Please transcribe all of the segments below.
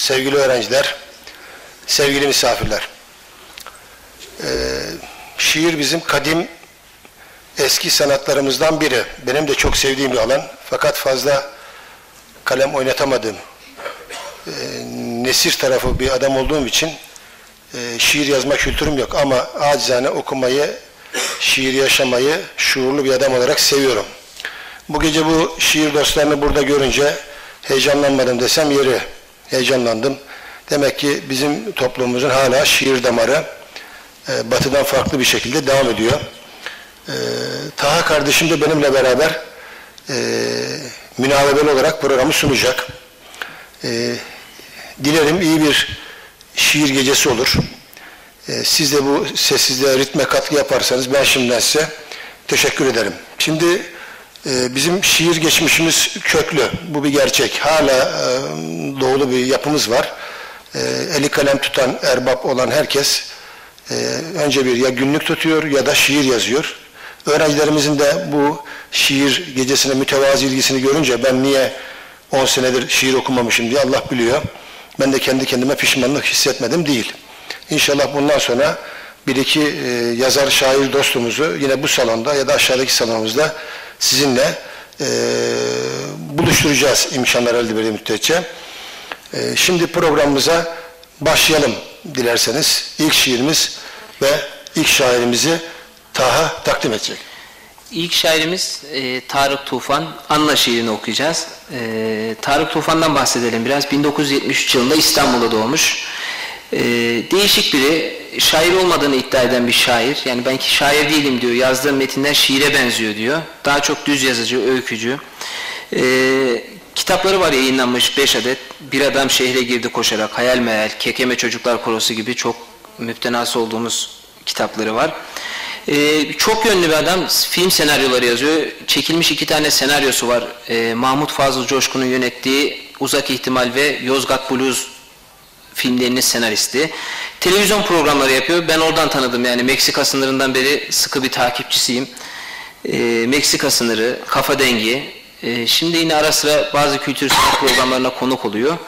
sevgili öğrenciler, sevgili misafirler. Ee, şiir bizim kadim eski sanatlarımızdan biri. Benim de çok sevdiğim bir alan. Fakat fazla kalem oynatamadığım, e, nesir tarafı bir adam olduğum için e, şiir yazma kültürüm yok. Ama acizane okumayı, şiir yaşamayı şuurlu bir adam olarak seviyorum. Bu gece bu şiir dostlarını burada görünce heyecanlanmadım desem yeri. Heyecanlandım. Demek ki bizim toplumumuzun hala şiir damarı e, batıdan farklı bir şekilde devam ediyor. E, Taha kardeşim de benimle beraber e, münavebeli olarak programı sunacak. E, dilerim iyi bir şiir gecesi olur. E, siz de bu sessizliğe ritme katkı yaparsanız ben şimdiden size teşekkür ederim. Şimdi bizim şiir geçmişimiz köklü. Bu bir gerçek. Hala e, doğulu bir yapımız var. E, eli kalem tutan, erbap olan herkes e, önce bir ya günlük tutuyor ya da şiir yazıyor. Öğrencilerimizin de bu şiir gecesine mütevazi ilgisini görünce ben niye 10 senedir şiir okumamışım diye Allah biliyor. Ben de kendi kendime pişmanlık hissetmedim değil. İnşallah bundan sonra bir iki e, yazar şair dostumuzu yine bu salonda ya da aşağıdaki salonumuzda sizinle e, buluşturacağız imkanlar elde edildiği müddetçe. E, şimdi programımıza başlayalım dilerseniz. İlk şiirimiz ve ilk şairimizi Taha takdim edecek. İlk şairimiz e, Tarık Tufan. Anla şiirini okuyacağız. E, Tarık Tufan'dan bahsedelim biraz. 1973 yılında İstanbul'da doğmuş. E, değişik biri. Şair olmadığını iddia eden bir şair. Yani ben ki şair değilim diyor. Yazdığım metinler şiire benziyor diyor. Daha çok düz yazıcı, öykücü. E, kitapları var yayınlanmış 5 adet. Bir adam şehre girdi koşarak. Hayal meyal, Kekeme Çocuklar Korosu gibi çok müptenası olduğumuz kitapları var. Ee, çok yönlü bir adam film senaryoları yazıyor. Çekilmiş iki tane senaryosu var. Ee, Mahmut Fazıl Coşkun'un yönettiği Uzak İhtimal ve Yozgat Blues filmlerinin senaristi. Televizyon programları yapıyor. Ben oradan tanıdım yani Meksika sınırından beri sıkı bir takipçisiyim. Ee, Meksika sınırı, kafa dengi. Ee, şimdi yine ara sıra bazı kültür sanat programlarına konuk oluyor.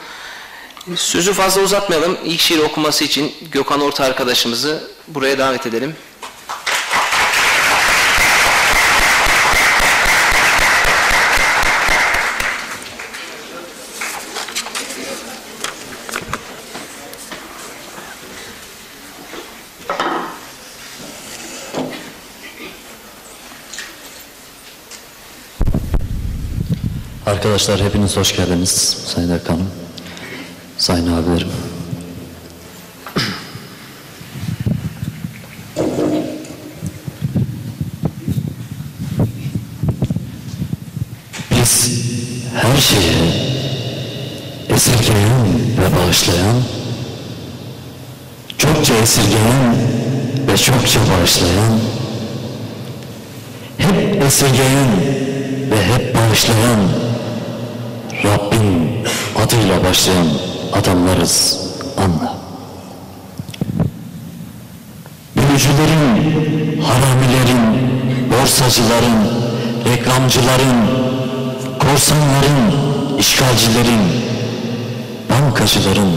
Sözü fazla uzatmayalım. İlk şiir okuması için Gökhan Orta arkadaşımızı buraya davet edelim. Arkadaşlar hepiniz hoş geldiniz. Sayın Erkan'ım, sayın abilerim. Biz her şeye esirgeyen ve bağışlayan, çokça esirgeyen ve çokça bağışlayan, hep esirgeyen ve hep bağışlayan Rabbin adıyla başlayan adamlarız anla. Bölücülerin, haramilerin, borsacıların, reklamcıların, korsanların, işgalcilerin, bankacıların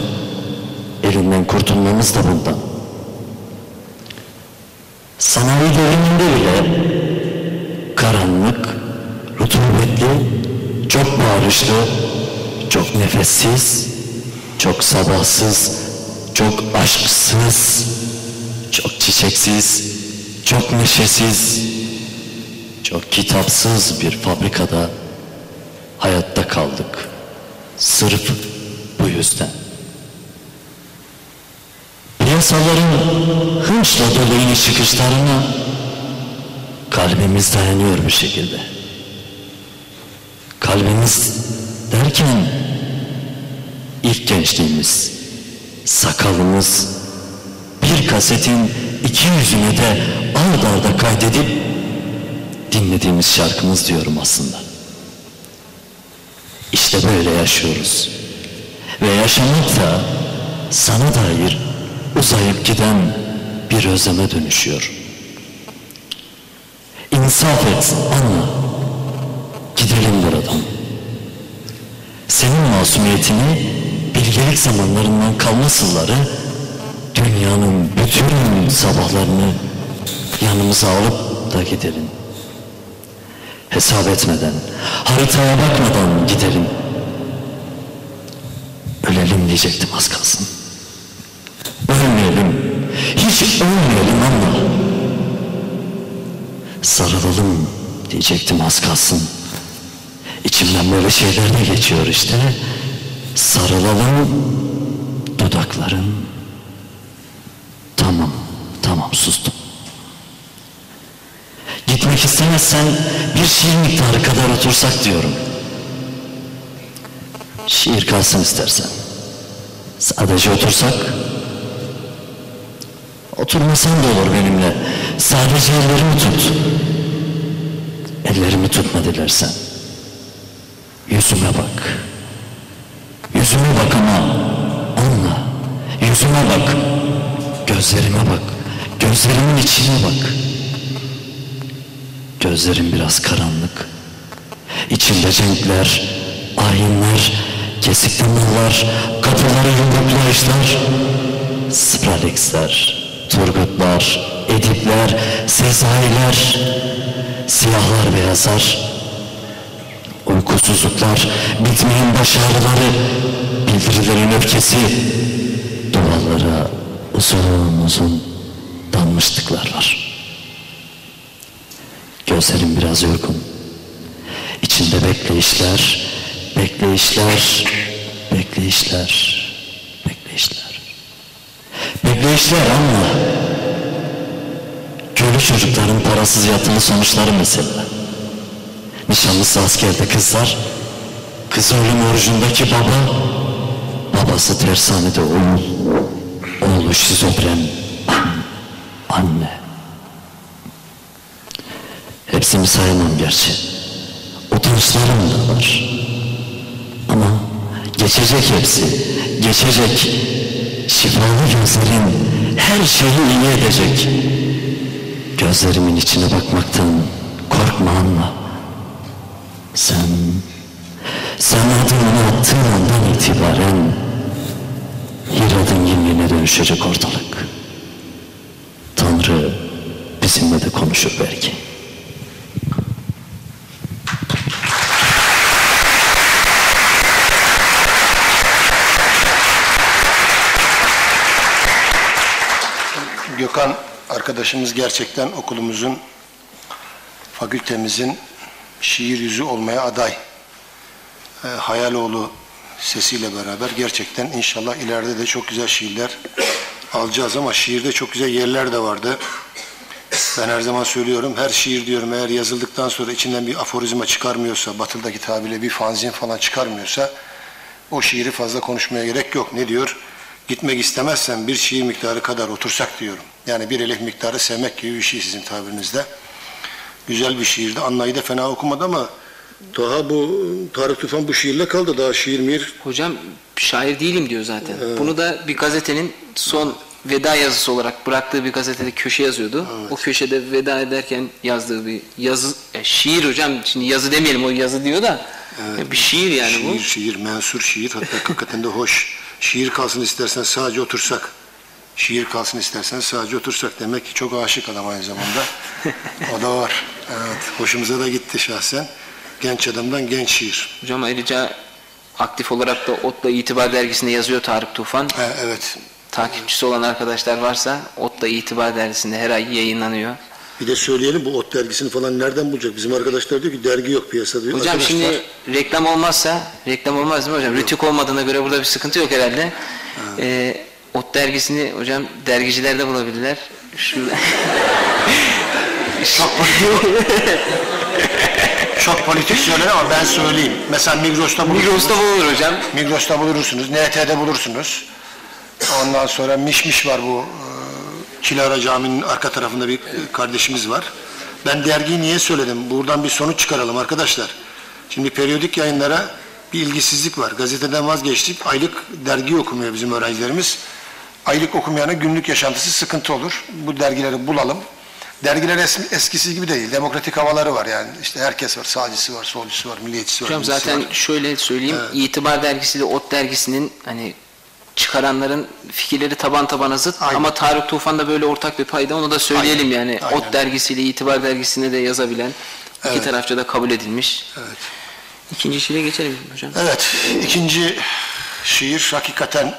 elinden kurtulmamız da bundan. Sanayi devriminde bile karanlık, rutubetli, çok bağırışlı, çok nefessiz, çok sabahsız, çok aşksız, çok çiçeksiz, çok neşesiz, çok kitapsız bir fabrikada hayatta kaldık. Sırf bu yüzden. Piyasaların hınçla dolu iniş çıkışlarına kalbimiz dayanıyor bir şekilde. Kalbimiz derken ilk gençliğimiz, sakalımız, bir kasetin iki yüzünü de ard arda kaydedip dinlediğimiz şarkımız diyorum aslında. İşte böyle yaşıyoruz. Ve yaşamak da sana dair uzayıp giden bir özleme dönüşüyor. İnsaf et, anla. Gidelim buradan. Senin masumiyetini bilgelik zamanlarından kalma sırları dünyanın bütün sabahlarını yanımıza alıp da gidelim. Hesap etmeden, haritaya bakmadan gidelim. Ölelim diyecektim az kalsın. Ölmeyelim, hiç ölmeyelim ama sarılalım diyecektim az kalsın. İçimden böyle şeyler de geçiyor işte. Sarılalım dudakların. Tamam, tamam sustum. Gitmek istemezsen bir şiir miktarı kadar otursak diyorum. Şiir kalsın istersen. Sadece otursak. Oturmasan da olur benimle. Sadece ellerimi tut. Ellerimi tutma dilersen. Yüzüme bak. Yüzüme bak ama anla. Yüzüme bak. Gözlerime bak. Gözlerimin içine bak. Gözlerim biraz karanlık. İçinde cenkler, ayinler, kesik damarlar, kapıları yumruklayışlar, Spralexler, Turgutlar, Edipler, Sezailer, siyahlar beyazlar, uykusuzluklar, bitmeyen baş ağrıları, bildirilerin öfkesi, duvarlara uzun uzun danmışlıklar var. Gözlerim biraz yorgun. İçinde bekleyişler, bekleyişler, bekleyişler, bekleyişler. Bekleyişler ama köylü çocukların parasız yatılı sonuçları mesela. Nişanlısı askerde kızlar, kız ölüm orucundaki baba, babası tersanede oğul, oğlu şizofren, anne. Hepsini sayamam gerçi. Utançlarım da var. Ama geçecek hepsi, geçecek. Şifalı gözlerin her şeyi iyi edecek. Gözlerimin içine bakmaktan korkma anla. Sen, sen adımını attığın andan itibaren Hirad'ın yeminine dönüşecek ortalık. Tanrı bizimle de konuşur belki. Gökhan arkadaşımız gerçekten okulumuzun, fakültemizin şiir yüzü olmaya aday. E, Hayaloğlu sesiyle beraber gerçekten inşallah ileride de çok güzel şiirler alacağız ama şiirde çok güzel yerler de vardı. Ben her zaman söylüyorum, her şiir diyorum eğer yazıldıktan sonra içinden bir aforizma çıkarmıyorsa, batıldaki tabirle bir fanzin falan çıkarmıyorsa o şiiri fazla konuşmaya gerek yok. Ne diyor? Gitmek istemezsen bir şiir miktarı kadar otursak diyorum. Yani bir elif miktarı sevmek gibi bir şey sizin tabirinizde. Güzel bir şiirdi. Anlayı da fena okumadı ama daha bu Tarık Tufan bu şiirle kaldı. Daha şiir mir. Hocam şair değilim diyor zaten. Bunu da bir gazetenin son veda yazısı olarak bıraktığı bir gazetede köşe yazıyordu. O köşede veda ederken yazdığı bir yazı, e, şiir hocam şimdi yazı demeyelim o yazı diyor da e, bir şiir yani şiir, bu. şiir, mensur şiir. Hatta hakikaten de hoş. Şiir kalsın istersen sadece otursak. Şiir kalsın istersen sadece otursak. Demek ki çok aşık adam aynı zamanda. o da var. Evet. Hoşumuza da gitti şahsen. Genç adamdan genç şiir. Hocam ayrıca aktif olarak da Otla İtibar dergisinde yazıyor Tarık Tufan. Ha, evet. Takipçisi olan arkadaşlar varsa Otla İtibar dergisinde her ay yayınlanıyor. Bir de söyleyelim bu ot dergisini falan nereden bulacak? Bizim arkadaşlar diyor ki dergi yok piyasada diyor. Hocam Arkadaşlar, şimdi reklam olmazsa, reklam olmaz değil mi hocam? Rütük olmadığına göre burada bir sıkıntı yok herhalde. Ee, Ot dergisini hocam dergicilerde bulabilirler. Şurada. Çok. Çok politik söylenir ama ben söyleyeyim. Mesela Migros'ta bulursunuz. Migros'ta bulunur hocam. Migros'ta bulursunuz. NT'de bulursunuz. Ondan sonra Mişmiş var bu. e, Kilara Camii'nin arka tarafında bir e, kardeşimiz var. Ben dergiyi niye söyledim? Buradan bir sonuç çıkaralım arkadaşlar. Şimdi periyodik yayınlara bir ilgisizlik var. Gazeteden vazgeçtik. Aylık dergi okumuyor bizim öğrencilerimiz. Aylık okumayana günlük yaşantısı sıkıntı olur. Bu dergileri bulalım. Dergiler es- eskisi gibi değil. Demokratik havaları var yani. İşte herkes var. Sağcısı var, solcusu var, milliyetçisi var. Hocam zaten var. şöyle söyleyeyim. İtibar dergisiyle Ot dergisinin hani çıkaranların fikirleri taban tabana zıt Aynen. ama Tarık Tufan'da böyle ortak bir payda onu da söyleyelim Aynen. yani. Aynen. Ot dergisiyle İtibar dergisine de yazabilen iki Evet. tarafça da kabul edilmiş. Evet. İkinci şiire geçelim hocam. Evet, ikinci şiir hakikaten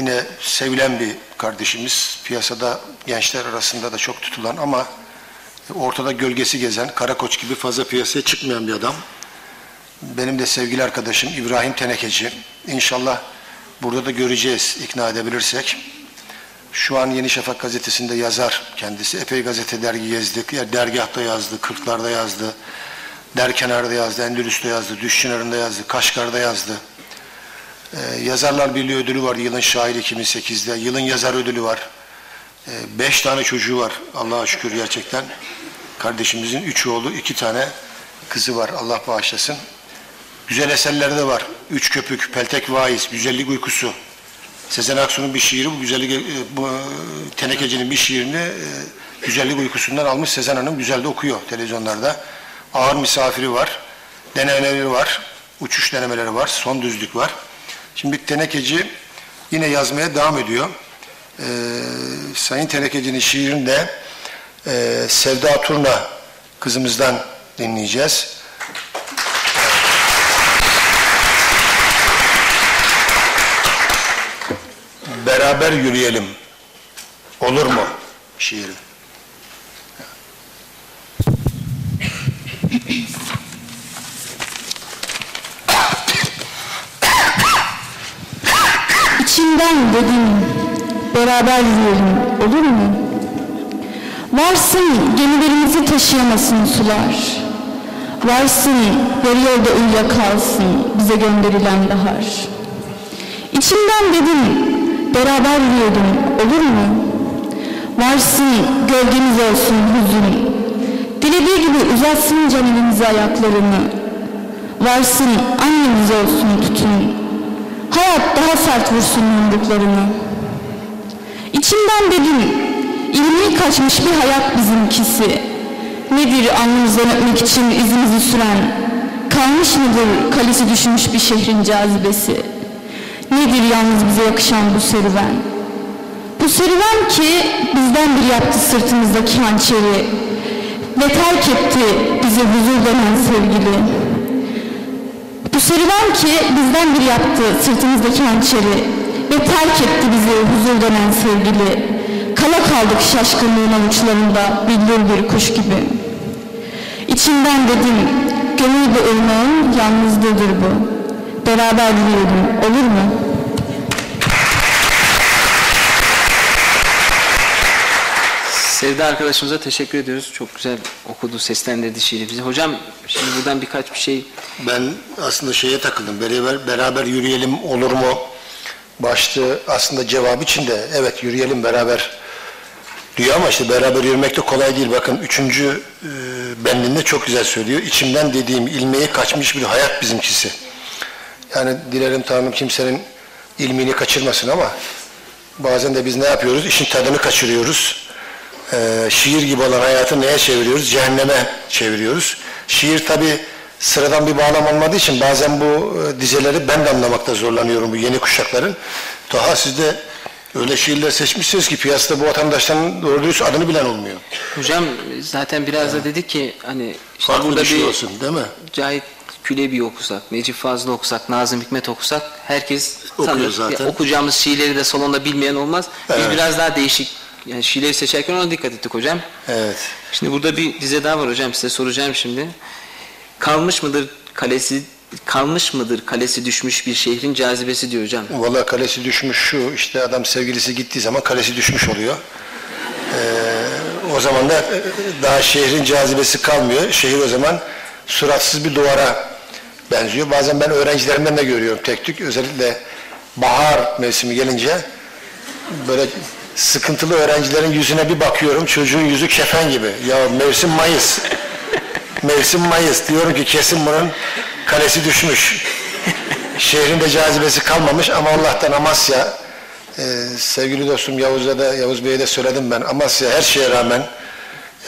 yine sevilen bir kardeşimiz. Piyasada gençler arasında da çok tutulan ama ortada gölgesi gezen, Karakoç gibi fazla piyasaya çıkmayan bir adam. Benim de sevgili arkadaşım İbrahim Tenekeci. İnşallah burada da göreceğiz ikna edebilirsek. Şu an Yeni Şafak gazetesinde yazar kendisi. Epey gazete dergi gezdik. Ya dergahta yazdı, Kırklar'da yazdı. Derkenar'da yazdı, Endülüs'te yazdı, Düşçınar'ında yazdı, Kaşgar'da yazdı. Ee, Yazarlar Birliği ödülü var yılın şairi 2008'de. Yılın yazar ödülü var. Ee, beş tane çocuğu var Allah'a şükür gerçekten. Kardeşimizin üç oğlu, iki tane kızı var Allah bağışlasın. Güzel eserleri de var. Üç Köpük, Peltek Vaiz, Güzellik Uykusu. Sezen Aksu'nun bir şiiri, bu güzellik, e, bu e, Tenekeci'nin bir şiirini e, Güzellik Uykusu'ndan almış Sezen Hanım güzel de okuyor televizyonlarda. Ağır misafiri var, denemeleri var, uçuş denemeleri var, son düzlük var. Şimdi Tenekeci yine yazmaya devam ediyor. Ee, Sayın Tenekeci'nin şiirini de e, Sevda Turna kızımızdan dinleyeceğiz. Beraber yürüyelim. Olur mu? Şiiri. İçimden dedim beraber yürüyelim olur mu? Varsın gemilerimizi taşıyamasın sular. Varsın yarı yolda uyuyakalsın bize gönderilen bahar. İçimden dedim beraber yürüyelim olur mu? Varsın gölgemiz olsun hüzün. Dilediği gibi uzatsın can elimize ayaklarını. Varsın annemiz olsun tutun. Hayat daha sert vursun yumruklarını. İçimden dedim, ilmi kaçmış bir hayat bizimkisi. Nedir alnımızdan öpmek için izimizi süren? Kalmış mıdır kalesi düşmüş bir şehrin cazibesi? Nedir yalnız bize yakışan bu serüven? Bu serüven ki bizden bir yaptı sırtımızdaki hançeri ve terk etti bize huzur denen sevgili. Bu serüven ki bizden bir yaptı sırtımızdaki hançeri ve terk etti bizi huzur denen sevgili. Kala kaldık şaşkınlığın avuçlarında billur bir kuş gibi. İçimden dedim, gönül bu ırmağın yalnızlığıdır bu. Beraber yürüyelim, olur mu? Sevda arkadaşımıza teşekkür ediyoruz. Çok güzel okudu, seslendirdi şiiri bize. Hocam şimdi buradan birkaç bir şey Ben aslında şeye takıldım. Beraber, beraber yürüyelim olur mu? Başlığı aslında cevap içinde. Evet yürüyelim beraber diyor ama işte beraber yürümek de kolay değil. Bakın üçüncü e, bendinde çok güzel söylüyor. İçimden dediğim ilmeği kaçmış bir hayat bizimkisi. Yani dilerim Tanrım kimsenin ilmini kaçırmasın ama bazen de biz ne yapıyoruz? İşin tadını kaçırıyoruz. Ee, şiir gibi olan hayatı neye çeviriyoruz? Cehenneme çeviriyoruz. Şiir tabi sıradan bir bağlam olmadığı için bazen bu e, dizeleri ben de anlamakta zorlanıyorum bu yeni kuşakların. Daha siz de öyle şiirler seçmişsiniz ki piyasada bu vatandaşların doğru dürüst adını bilen olmuyor. Hocam zaten biraz da dedik ki hani işte Farklı burada bir şey bir olsun değil mi? Cahit Külebi okusak, Necip Fazıl okusak, Nazım Hikmet okusak herkes Okuyor tanır. zaten. Ya, okuyacağımız şiirleri de salonda bilmeyen olmaz. Biz Evet. biraz daha değişik yani şiirleri seçerken ona dikkat ettik hocam. Evet. Şimdi burada bir dize daha var hocam size soracağım şimdi. Kalmış mıdır kalesi kalmış mıdır kalesi düşmüş bir şehrin cazibesi diyor hocam. Vallahi kalesi düşmüş şu işte adam sevgilisi gittiği zaman kalesi düşmüş oluyor. Ee, o zaman da e, daha şehrin cazibesi kalmıyor. Şehir o zaman suratsız bir duvara benziyor. Bazen ben öğrencilerimden de görüyorum tek tük. Özellikle bahar mevsimi gelince böyle sıkıntılı öğrencilerin yüzüne bir bakıyorum. Çocuğun yüzü kefen gibi. Ya mevsim Mayıs. Mevsim Mayıs. Diyorum ki kesin bunun kalesi düşmüş. Şehrin de cazibesi kalmamış ama Allah'tan Amasya e, sevgili dostum Yavuz'a da Yavuz Bey'e de söyledim ben Amasya her şeye rağmen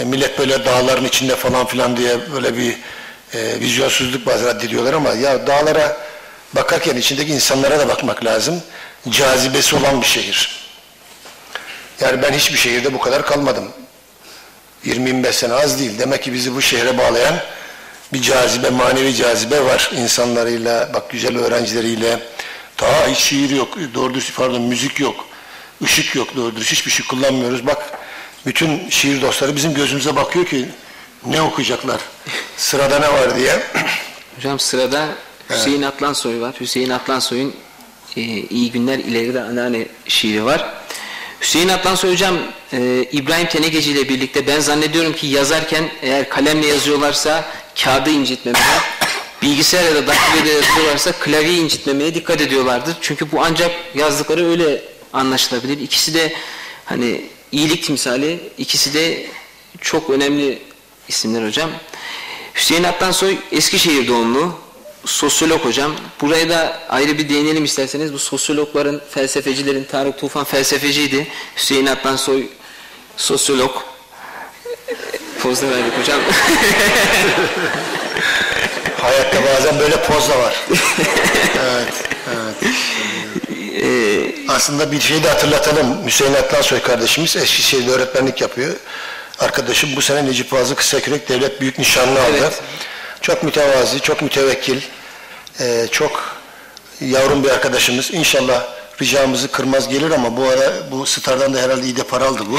e, millet böyle dağların içinde falan filan diye böyle bir e, vizyonsuzluk bazen addediyorlar ama ya dağlara bakarken içindeki insanlara da bakmak lazım. cazibesi olan bir şehir. Yani ben hiçbir şehirde bu kadar kalmadım. 20-25 sene az değil. Demek ki bizi bu şehre bağlayan bir cazibe, manevi cazibe var. insanlarıyla, bak güzel öğrencileriyle. Ta hiç şiir yok, doğru dürüst pardon müzik yok. ışık yok doğru dürüst. Hiçbir şey kullanmıyoruz. Bak bütün şiir dostları bizim gözümüze bakıyor ki ne okuyacaklar? Sırada ne var diye. Hocam sırada Hüseyin Atlansoy var. Hüseyin Atlansoy'un e, İyi Günler İleride Anneanne şiiri var. Hüseyin Atlansoy hocam e, İbrahim Tenekeci ile birlikte ben zannediyorum ki yazarken eğer kalemle yazıyorlarsa kağıdı incitmemeye, bilgisayar ya da daktiloda yazıyorlarsa klavyeyi incitmemeye dikkat ediyorlardır. Çünkü bu ancak yazdıkları öyle anlaşılabilir. İkisi de hani iyilik timsali, ikisi de çok önemli isimler hocam. Hüseyin Atlansoy Eskişehir doğumlu, sosyolog hocam. Buraya da ayrı bir değinelim isterseniz. Bu sosyologların, felsefecilerin, Tarık Tufan felsefeciydi. Hüseyin Atlansoy sosyolog. Pozda verdik hocam. Hayatta bazen böyle poz da var. evet, evet. Aslında bir şey de hatırlatalım. Hüseyin Atlansoy kardeşimiz Eskişehir'de öğretmenlik yapıyor. Arkadaşım bu sene Necip Fazıl Kısakürek Devlet Büyük Nişanlı aldı. Evet. Çok mütevazi, çok mütevekkil, eee, çok yavrum bir arkadaşımız. İnşallah ricamızı kırmaz gelir ama bu ara bu stardan da herhalde iyi de para aldı bu.